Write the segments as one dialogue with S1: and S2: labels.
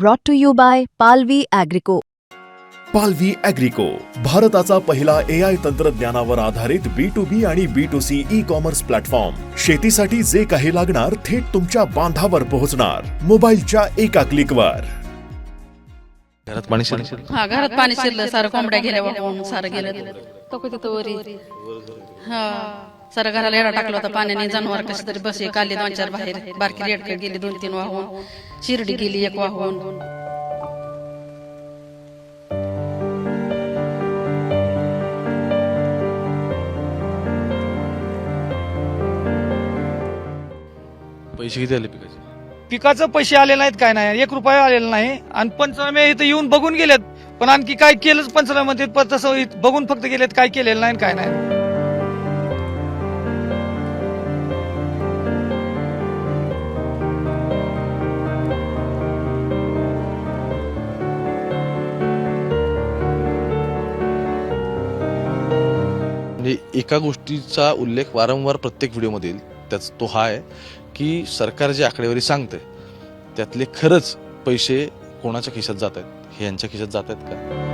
S1: brought to you by Palvi Agrico.
S2: पालवी अॅग्रिको भारताचा पहिला ए आय तंत्रज्ञानावर आधारित बी टू बी आणि B to C e commerce platform शेतीसाठी जे काही लागणार थेट तुमच्या बांधावर पोहोचणार. मोबाईलच्या एका क्लिकवर
S3: घरात पाणी शिरलं.
S4: हा घरात पाणी शिरलं सारं कोंबड्या गेल्या वाहून सारं गेलं. तो तिथं वरी हा. सारं घराला येडा टाकला होता पाण्याने जनावर कशी तरी बसे काढले दोन चार बाहेर बारकी रेडकं गेली दोन तीन वाहून. शिर्डी गेली एक वाहून.
S3: पैसे किती आले पिकाचे?
S5: पिकाचं पैसे आले नाहीत काय नाही एक रुपया आलेला नाही. आणि पंचनामे इथं येऊन बघून गेलेत पण आणखी काय केलंच पंचनामे पण तसं इथं बघून फक्त गेलेत काय केलेलं नाही आणि काय नाही.
S3: एका गोष्टीचा उल्लेख वारंवार प्रत्येक व्हिडिओमध्ये येईल. त्याच तो हा आहे की सरकार जे आकडेवारी सांगते त्यातले खरंच पैसे कोणाच्या खिशात जात आहेत? हे यांच्या खिशात जात आहेत का?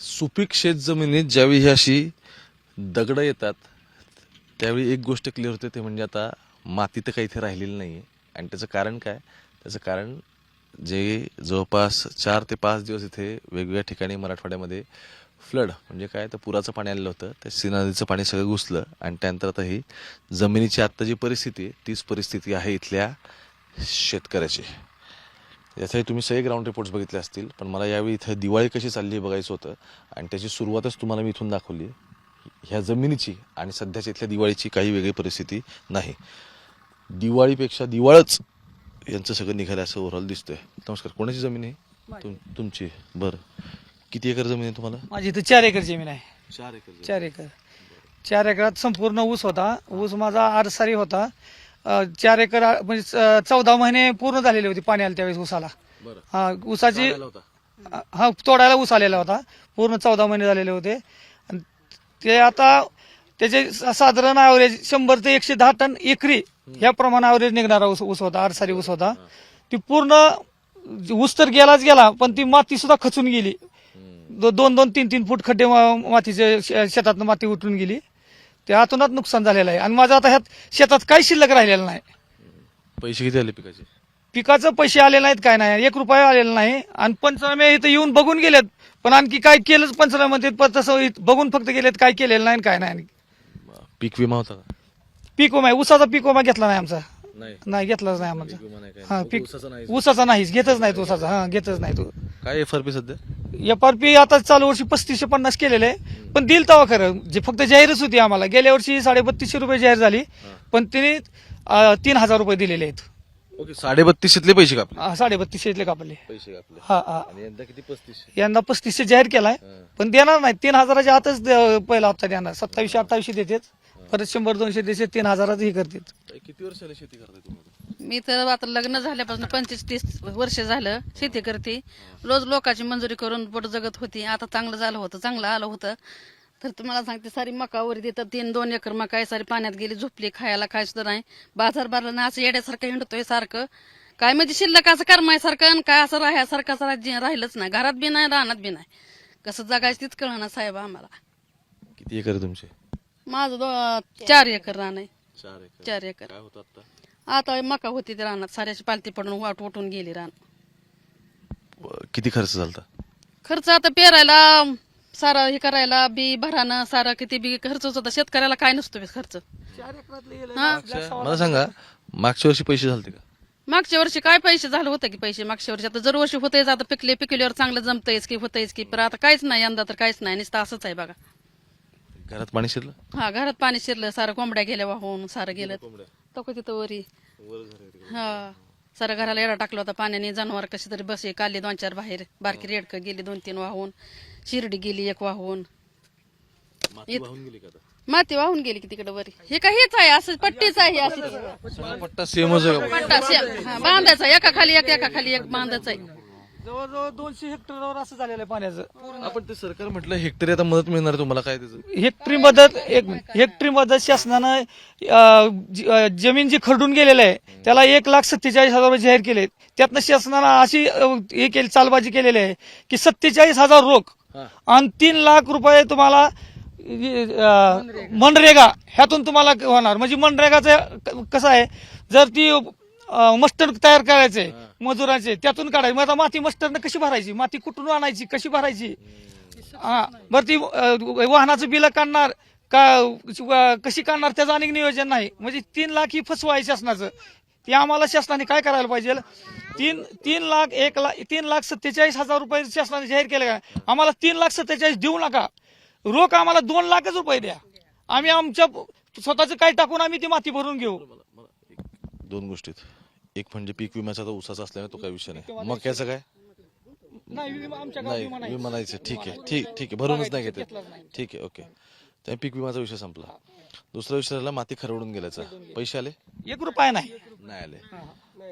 S3: सुपीक शेत जमिनीत ज्यावेळी ही अशी दगडं येतात त्यावेळी एक गोष्ट क्लिअर होते ते म्हणजे आता माती तर काही इथे राहिलेली नाही आहे आणि त्याचं कारण काय? त्याचं कारण जे जवळपास चार ते पाच दिवस इथे वेगवेगळ्या ठिकाणी मराठवाड्यामध्ये फ्लड म्हणजे काय? तर पुराचं पाणी आलेलं होतं. त्या सीना नदीचं पाणी सगळं घुसलं. आणि त्यानंतर आता ही जमिनीची आत्ता जी परिस्थिती आहे तीच परिस्थिती आहे इथल्या शेतकऱ्याची. याचाही तुम्ही सगळे ग्राउंड रिपोर्ट्स बघितले असतील पण मला यावेळी इथं दिवाळी कशी चालली हे बघायचं होतं. आणि त्याची सुरुवातच तुम्हाला मी इथून दाखवली. ह्या जमिनीची आणि सध्याच्या इथल्या दिवाळीची काही वेगळी परिस्थिती नाही. दिवाळीपेक्षा दिवाळच यांचं सगळं निघालं असं ओव्हरऑल दिसतंय. नमस्कार कोणाची जमीन आहे? तुम तुमची. बरं. किती एकर जमीन आहे तुम्हाला?
S5: माझी इथं चार एकर जमीन आहे.
S3: चार एकर
S5: चार एकर. चार एकरात संपूर्ण ऊस होता. ऊस माझा आरसारी होता. चार एकर म्हणजे चौदा महिने पूर्ण झालेले होते पाणी आलं त्यावेळेस ऊसाला. हा ऊसाची हा तोडायला ऊस आलेला होता. पूर्ण चौदा महिने झालेले होते. आणि ते आता त्याचे साधारण ॲव्हरेज शंभर ते एकशे दहा टन एकरी ह्या प्रमाणे ॲव्हरेज निघणारा ऊस ऊस होता आरसारी ऊस होता. ती पूर्ण ऊस तर गेलाच गेला पण ती माती सुद्धा खचून गेली. दो- दोन दोन तीन तीन फूट खड्डे मातीचे शे- शेतातनं माती उठून गेली. ते आतूनच नुकसान झालेलं आहे. आणि माझं आता ह्यात शेतात काही शिल्लक राहिलेलं नाही.
S3: पैसे किती आले पिकाचे?
S5: पिकाचं पैसे आले नाहीत काय नाही. एक रुपया आलेला नाही. आणि पंचनामे इथं येऊन बघून गेलेत. पण आणखी काय केलंच पंचनामे पण तसं बघून फक्त गेलेत काय केलेलं नाही आणि काय नाही.
S3: पीक विमा होता का?
S5: पीक विमा आहे. ऊसाचा पीक विमा घेतला नाही आमचा.
S3: नाही.
S5: नाही घेतलाच नाही आमचा.
S3: विमा नाही काय
S5: हा
S3: फक्त
S5: पीक
S3: ऊसाचा नाही.
S5: ऊसाचा नाहीच घेतच नाही ऊसाचा. हा घेतच नाही तो.
S3: काय एफ आर पी सध्या?
S5: एफ आर पी आता चालू वर्षी पस्तीसशे पन्नास केलेले आहे. पण दिल तेव्हा खरं जे फक्त जाहीरच होती आम्हाला. गेल्या वर्षी साडेबत्तीसशे रुपये जाहीर झाली पण तिने अं, तीन हजार रुपये दिलेले आहेत.
S3: ओके साडेबत्तीसशेतले पैसे कापले.
S5: हा, साडेबत्तीसशे कापले.
S3: पैसे कापले.
S5: हा हा.
S3: आणि यंदा किती पस्तीसशे?
S5: यंदा पस्तीसशे जाहीर केलाय पण देणार नाही. तीन हजाराच्या आतच दे- पहिला हप्ता देणार. सत्तावीसशे अठ्ठावीसशे देतात परत शंभर दोनशे देते तीन हजारात हे करतात
S3: किती शेती करताय
S4: मी तर आता लग्न झाल्यापासून पंचवीस तीस वर्ष झालं शेती करते. रोज लोकांची मंजुरी करून पोट जगत होती. आता चांगलं झालं होतं चांगलं आलं होतं. तर तुम्हाला सांगते सारी मकावर देतात. तीन दोन एकर मका आहे सारी पाण्यात गेली झोपली खायला काय सुद्धा नाही. बाजार भरला ना असं येड्यासारखं हिंडतोय सारखं. काय म्हणजे शिल्लक असं करमायसारखं आणि काय असं राहायसारखं असं राज्य राहिलंच नाही. घरात बी नाही राहण्यात बी नाही. कसं जगायचं तीच कळणार साहेब आम्हाला.
S3: किती एकर आहे तुमचे?
S4: माझं दो चार एकर रान आहे.
S3: चार एकर.
S4: चार एकर.
S3: काय होतं आता?
S4: आता मका होती ते रानात. साऱ्याची पालती पडून वाट उठून गेली रान.
S3: किती खर्च झाला
S4: खर्च आता पेरायला सारं हे करायला बी भरानं सारं किती बी खर्च होता शेतकऱ्याला काय नसतो बी खर्च. हा?
S3: मला सांगा मागच्या वर्षी पैसे झालते का?
S4: मागच्या वर्षी काय पैसे झालं होतं की पैसे? मागच्या वर्षी आता जर वर्षी होतेच आता पिकले पिकल्यावर चांगलं जमतंयच की होतंयच की पण आता काहीच नाही यंदा तर काहीच नाही नुसतं असंच आहे बघा.
S3: घरात पाणी शिरलं?
S4: हा घरात पाणी शिरलं. सारं कोंबड्या गेल्या वाहून सारं गेलं. तो का तिथं वरी. हा. सारं घराला येडा टाकला होता पाण्याने. जनावर कशी तरी बसे काढली दोन चार बाहेर. बारकी रेडकं गेली दोन तीन वाहून. शिर्डी गेली एक वाहून. माती वाहून गेली की तिकडे वरी. हे काय हेच आहे असं पट्टीच आहे अशी
S3: पट्टा सेमच आहे का?
S4: पट्टा. हा, बांधायचा एका खाली एक एका खाली एक बांधायचा आहे.
S5: जवळजवळ दोनशे हेक्टरवर असं झालेलं आहे पाण्याचं.
S3: आपण ते सरकार म्हटलं हेक्टरी आता मदत मिळणार तुम्हाला काय त्याचं?
S5: हेक्टरी मदत एक हेक्टरी मदत शासनानं अं, ज- अं, जमीन जी खरडून गेलेलं आहे त्याला एक लाख सत्तेचाळीस हजार रुपये जाहीर केले त्यातनं शासनानं अशी अं, हे केली चालबाजी केलेली आहे की सत्तेचाळीस हजार रोख
S3: हा.
S5: आणि तीन लाख रुपये तुम्हाला अं, मनरेगा ह्यातून तुम्हाला होणार. म्हणजे मनरेगाचं क- कसं आहे जर ती मस्टर तयार करायचे मजुरांचे त्यातून काढायचे. मग आता माती मस्टरनं कशी भरायची? माती कुठून आणायची? कशी भरायची? हा बरं ती वाहनाचं बिल काढणार का कशी काढणार त्याचं अनेक नियोजन नाही. म्हणजे तीन लाख ही फसवा आहे शासनाचं. ते आम्हाला शासनाने काय करायला पाहिजे? तीन तीन लाख एक लाख तीन लाख सत्तेचाळीस हजार रुपये शासनाने जाहीर केले का? आम्हाला तीन लाख सत्तेचाळीस देऊ नका. रोख आम्हाला दोन लाखच रुपये द्या. आम्ही आमच्या स्वतःचं काय टाकून आम्ही ती माती भरून घेऊ.
S3: दोन गोष्टीत एक म्हणजे पीक विम्याचा तर उसाचा असल्याने तो काही विषय नाही. मग याचं काय?
S5: नाही विमा आमच्या गावात
S3: नाही
S5: विमा नाही.
S3: विमा नाहीच आहे. ठीक आहे. ठीक ठीक आहे. भरूनच नाही घेते
S5: नाही.
S3: ठीक आहे ओके. त्या पीक विमाचा विषय संपला. दुसरा विषय राहिला माती खरवडून गेल्याचा. पैसे आले?
S5: एक रुपया नाही.
S3: नाही आले.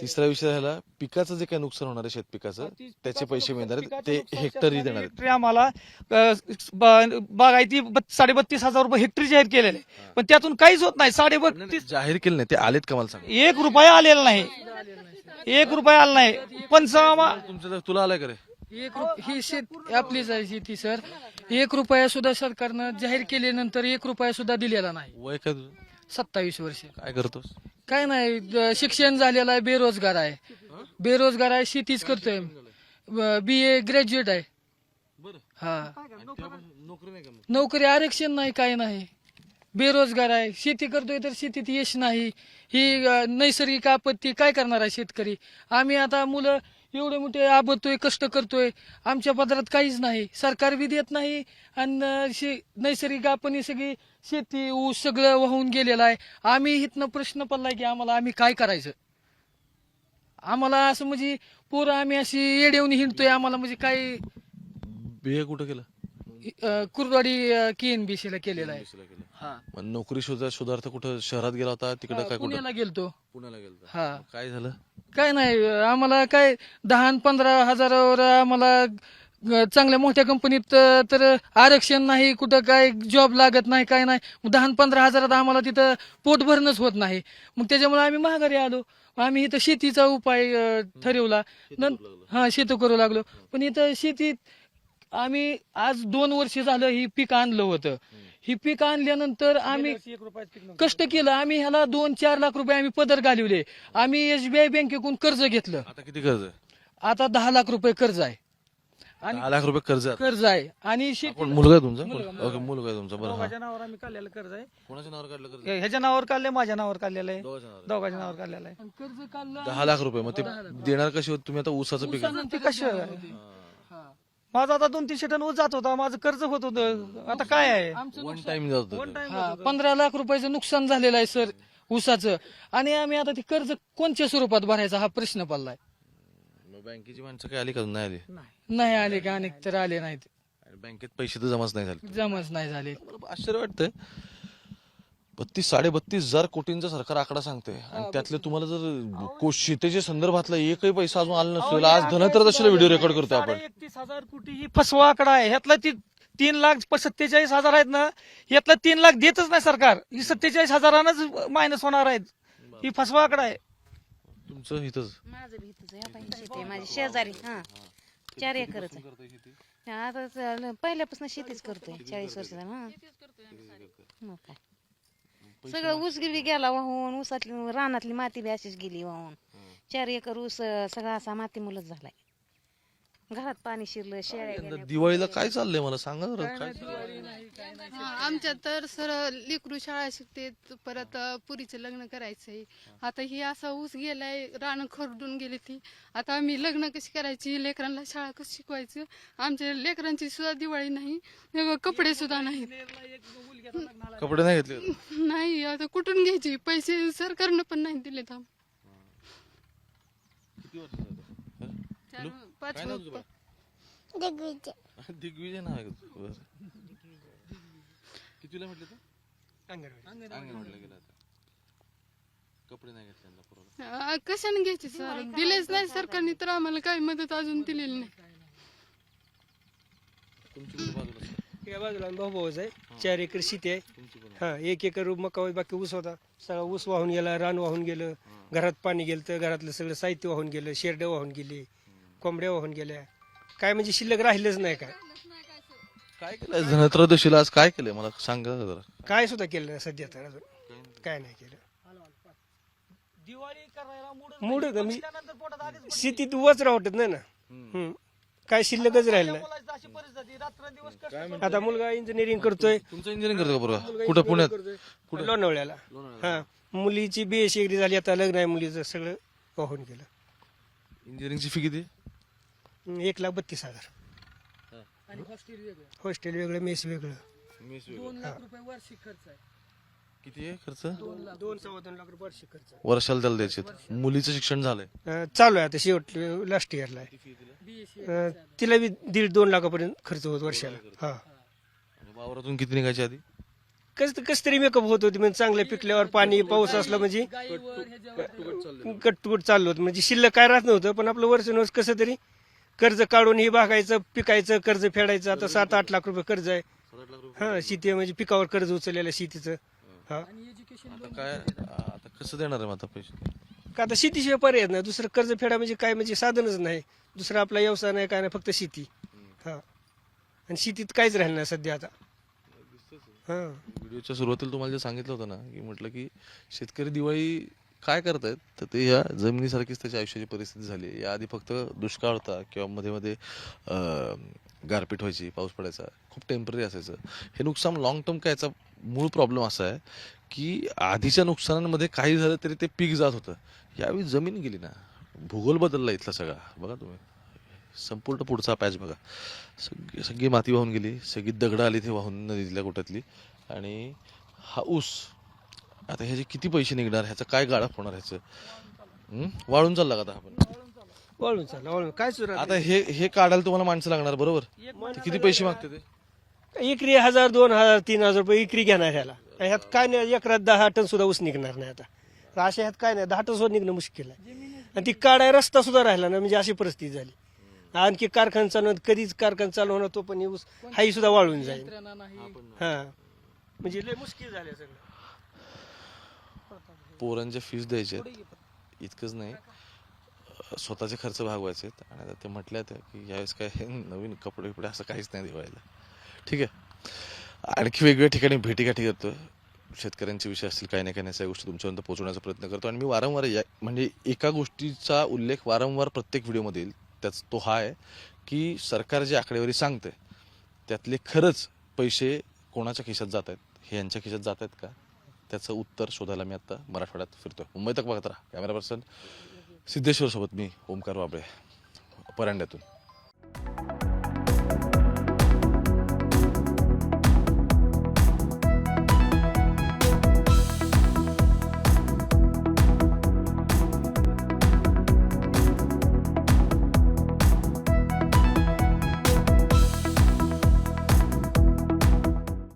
S3: तिसरा विषय राहिला पिकाचं जे काही नुकसान होणार आहे शेत पिकाचं त्याचे पैसे मिळणार आहेत ते हेक्टरी देणार आहेत.
S5: हेक्टरी आम्हाला अ, ब- बागायती बत- साडेबत्तीस हजार रुपये हेक्टरी जाहीर केलेले. पण त्यातून काहीच होत नाही. साडेबत्तीस
S3: जाहीर केले नाही ते आलेत का मला सांग.
S5: एक रुपया आलेला नाही. एक रुपया आला नाही. पंचनामा
S3: तुमचं तुला आलाय का रे?
S6: एक रुप- ही शेत आपलीच आहे शेती सर. एक रुपया सुद्धा सरकारनं जाहीर केल्यानंतर एक रुपया सुद्धा दिलेला नाही.
S3: वय काय तुझं?
S6: सत्तावीस वर्ष.
S3: काय करतोस?
S6: काय नाही शिक्षण झालेलं आहे बेरोजगार आहे. बेरोजगार आहे शेतीच करतोय. बी ए ग्रॅज्युएट आहे. हा.
S3: नोकरी नाही. का
S6: नोकरी आरक्षण नाही काय नाही. बेरोजगार आहे. शेती करतोय तर शेतीत यश नाही. ही अ, नैसर्गिक आपत्ती काय करणार आहे शेतकरी? आम्ही आता मुलं एवढे मोठे आबतोय कष्ट करतोय. आमच्या पदरात काहीच नाही. सरकार बी देत नाही. आणि शे नैसर्गिक आपण सगळी शेती ऊस सगळं वाहून गेलेलं आहे. आम्ही इथनं प्रश्न पडलाय की आम्हाला आम्ही काय करायचं? आम्हाला असं म्हणजे पोरं आम्ही अशी येडेवून हिंडतोय. आम्हाला म्हणजे काय?
S3: बी कुठं केलं?
S6: अ, कुर्डवाडी के एन बी ला केलेलं आहे. हा.
S3: मग नोकरी शोधा शोधार्थ कुठं शहरात गेला होता? तिकडं काय कुठं?
S6: पुण्याला गेलतो.
S3: पुण्याला गेला
S6: हा.
S3: काय झालं?
S6: काय नाही आम्हाला काय दहा आणि पंधरा हजारावर आम्हाला चांगल्या मोठ्या कंपनीत तर आरक्षण नाही कुठं काय जॉब लागत नाही काय नाही. दहा पंधरा हजारात आम्हाला तिथं पोट भरणंच होत नाही. मग त्याच्यामुळे आम्ही महागारी आलो. आम्ही इथं शेतीचा उपाय ठरवला. हा शेती करू लागलो. पण इथं शेतीत आम्ही आज दोन वर्ष झालं ही पीक आणलं होतं. ही पीक आणल्यानंतर आम्ही. कष्ट केलं. आम्ही ह्याला दोन चार लाख रुपये आम्ही पदर घालवले. आम्ही एसबीआय बँकेकडून कर्ज घेतलं.
S3: आता किती कर्ज? आहे
S6: आता दहा लाख रुपये कर्ज आहे. आणि
S3: दहा लाख रुपये कर्ज आहे.
S6: कर्ज आहे. आणि शेती
S3: आपण मुलगा आहे तुमचा? ओके मुलगा आहे तुमचा. बरं हा.
S5: दोघांच्या नावावर आम्ही काढलेलं कर्ज आहे.
S3: कोणाच्या नावावर काढलं कर्ज?
S5: ह्याच्या नावावर काढलंय माझ्या नावावर काढलेलं आहे.
S3: दोघांच्या नावावर.
S5: दोघांच्या नावावर काढलेलं आहे.
S6: कर्ज काढलं
S3: दहा लाख रुपये. मग ते देणार कशी होत तुम्ही? आता ऊसाचं पीक आहे.
S5: ती कशी माझा आता दोन तीनशे टन ऊस जात होता. माझं कर्ज होत होतं. आता काय आहे?
S3: वन टाइम जात होतं. ते.
S6: हा पंधरा लाख रुपयाचं नुकसान झालेलं आहे सर ऊसाचं. आणि आम्ही आता ते कर्ज कोणत्या स्वरूपात भरायचा हा प्रश्न पडलाय.
S3: मग बँकेची माणसं काय आली का? नाही आली.
S6: नाही आले का? अनेक तर आले नाहीत.
S3: बँकेत पैसे तर जमाच नाही झाले.
S6: जमच नाही झाले.
S3: मला आश्चर्य वाटतंय. बत्तीस साडे बत्तीस हजार कोटींचा सरकार आकडा सांगते आणि त्यातले तुम्हाला जर को- शेतीच्या संदर्भातला एकही पैसा अजून आला नसेल आज धनत्रयोदशीला व्हिडिओ रेकॉर्ड करतोय आपण.
S5: एकतीस हजार कोटी ही फसवा आकडा आहे. ह्यातला ती तीन लाख प- सत्तेचाळीस हजार आहेत ना यातला तीन लाख देतच नाही सरकार. ही सत्तेचाळीस हजारानंच मायनस होणार आहेत. ही फसवा आकडा आहे.
S3: तुमचं इथंच
S4: माझं बी इथंच आहे आता ही शेती आहे माझी. शेजारी. हा. चार एकरच आहे. आता पहिल्यापासून शेतीच करतोय. चाळीस वर्ष झालं हा. मग काय? सगळं ऊस गिरवी गेला वाहून ऊसातली रानातली माती बी अशीच गेली वाहून. चार एकर ऊस सगळा असा माती मुलच झालाय. घरात पाणी शिरलं शेळ्या
S3: यंदा. दिवाळीला काय चाललंय मला सांगा जरा काय चाललंय?
S7: हा, आमच्यात तर सर लेकरू शाळा शिकते परत अ, पुरीचं लग्न करायचंय. आता ही असा ऊस गेलाय रानं खरडून गेली ती. आता आम्ही लग्न कशी करायची? लेकरांना शाळा कशी शिकवायचं? आमच्या लेकरांची सुद्धा दिवाळी नाही कपडे सुद्धा नाहीत.
S3: कपडे नाही घेतले?
S7: नाही आता कुठून घ्यायचे? पैसे सरकारनं पण नाही दिलेत आम- चार- पाच
S3: काय नाव तुझं बाळ? दिग्विजय. नाव आहे का तुझं? बरं. कितीला म्हटलं तू? अंगणवाडीला. गेला होता. कपडे नाही घेतले पोराला.
S7: कशाने घ्यायचे सर दिलेच नाही सरकारने तर आम्हाला काही मदत अजून दिलेली नाही.
S3: तुमची कुठे बाजूला?
S8: या बाजूला भाऊ भाऊच आहे. चार एकर शेती आहे.
S3: तुमची पण
S8: हा एक एकर मका होय, बाकी ऊस होता. सगळा ऊस वाहून गेला रान वाहून गेलं घरात पाणी गेलं तर घरातलं सगळं साहित्य वाहून गेलं शेरडं वाहून गेली. कोंबड्या वाहून गेल्या. काय म्हणजे शिल्लक राहिलंच नाही काय
S3: काय केलंय धनत्रयोदशीला आज काय केलंय? मला सांगा जरा.
S8: काय सुद्धा केलं नाही सध्या तर अजून. काय नाही केलं.
S5: दिवाळी करायला मूड
S8: मूड होतं, मी-
S5: त्यानंतर पोटात आधीच
S8: शेतीत वच वाटत नाही ना. हम्म. काय शिल्लकच राहिलं नाही.
S5: मुलाची अशी परिस्थिती. रात्र दिवस कष्ट
S8: आता मुलगा इंजिनिअरिंग करतोय.
S3: तुमचं इंजिनिअरिंग करतो का बरोबर कुठं पुण्यात? कुठं?
S8: लोणावळ्याला. हा. मुलीची बी एस झाली आता लग्न आहे मुलीचं सगळं वाहून गेलं.
S3: इंजिनिअरिंगची फी किती?
S8: एक लाख बत्तीस हजार.
S6: आणि हॉस्टेल वेगळं.
S8: हॉस्टेल वेगळं मेस वेगळं.
S6: दोन लाख रुपये वार्षिक खर्च आहे.
S3: किती आहे खर्च?
S8: दोन सव्वा दोन लाख रुपये वार्षिक खर्च
S3: वर्षाला त्याला द्यायचे मुलीचं शिक्षण झालंय.
S8: अं, चालू आहे आता शेवट लास्ट इयरला आहे.
S6: बीएससी
S8: अं, तिला बी दीड दोन लाखापर्यंत खर्च होत वर्षाला. हा.
S3: आणि वावरातून किती निघायची आधी?
S8: कस कस तरी मेकअप होत होती म्हणजे चांगल्या पिकल्यावर पाणी पाऊस असला म्हणजे
S6: गाईवर ह्याच्यावर
S8: कटकुट चाललं. होतं. म्हणजे शिल्लक काय राहत नव्हतं पण आपलं वर्ष कसं तरी कर्ज काढून हे बागायचं पिकायचं कर्ज फेडायचं. आता सात आठ लाख रुपये कर्ज आहे. हा शेती म्हणजे पिकावर कर्ज उचललेलं आहे शेतीचं. हा.
S3: आता काय आता कसं देणार आहे मग आता पैसे?
S8: का आता शेतीशिवाय पर्याय नाही. दुसरं कर्ज फेडा म्हणजे काय म्हणजे साधनच नाही. दुसरा आपला व्यवसाय नाही काय नाही फक्त शेती. हा. आणि शेतीत काहीच राहिलं नाही सध्या आता. हा.
S3: व्हिडिओच्या सुरुवातीला तुम्हाला जे सांगितलं होतं ना की म्हटलं की शेतकरी दिवाळी काय करतायत? तर ते या जमिनीसारखीच त्याच्या आयुष्याची परिस्थिती झाली या आधी फक्त दुष्काळ होता किंवा मध्ये मध्ये गारपीट व्हायची पाऊस पडायचा खूप टेंपररी असायचं. हे नुकसान लॉंग टर्म काय याचा मूळ प्रॉब्लेम असा आहे की आधीच्या नुकसानांमध्ये काही झालं तरी ते पीक जात होतं. यावेळी जमीन गेली ना. भूगोल बदलला इथला सगळा. बघा तुम्ही. संपूर्ण पुढचा पॅच बघा. सगळी सगळी माती वाहून गेली. सगळी दगडं आली ते वाहून नदीतल्या कुठ्यातली आणि हा ऊस आता ह्याचे किती पैसे निघणार? ह्याचा काय गाळप होणार ह्याचं? हं? वाळून चालला का आता आपण?
S8: वाळून काय सुरू
S3: आता हे हे काढायला तुम्हाला माणसं लागणार बरोबर? ते किती पैसे मागते ते?
S8: इकरी हजार दोन हजार तीन हजार रुपये इकरी घेणार ह्याला. ह्यात काय नाही एकरात दहा टन सुद्धा ऊस निघणार नाही आता. तर अशा ह्यात काय नाही दहा टन सुद्धा निघणं मुश्किल आहे. आणि ती काढाय रस्ता सुद्धा राहिला ना म्हणजे अशी परिस्थिती झाली. आणखी कारखाना चालू कधीच कारखाना चालू होणार तो पण हे ऊस हाही सुद्धा वाळून जाईल. हा. म्हणजे लय मुश्किल झाले सगळं.
S3: पोरांच्या फीस द्यायचे इतकंच नाही. स्वतःचे खर्च भागवायचे आणि आता ते म्हटल्या होत्या की यावेळेस काय हे नवीन कपडे बिपडे असं काहीच नाही दिवायला ठीक आहे? आणखी वेगवेगळ्या ठिकाणी भेटीगाठी करतो शेतकऱ्यांचे विषय असतील काही ना काही नाही गोष्टी तुमच्यापर्यंत पोहोचवण्याचा प्रयत्न करतो. आणि मी वारंवार या म्हणजे एका गोष्टीचा उल्लेख वारंवार प्रत्येक व्हिडिओमध्ये येईल. त्याच तो हा आहे की सरकार जे आकडेवारी सांगते त्यातले खरंच पैसे कोणाच्या खिशात जात आहेत? हे यांच्या खिशात जात आहेत का? त्याचं उत्तर शोधायला मी आता मराठवाड्यात फिरतो मुंबई तक बघत राहा. कॅमेरा पर्सन सिद्धेश्वरसोबत मी ओमकार बाबळे परांड्यातून.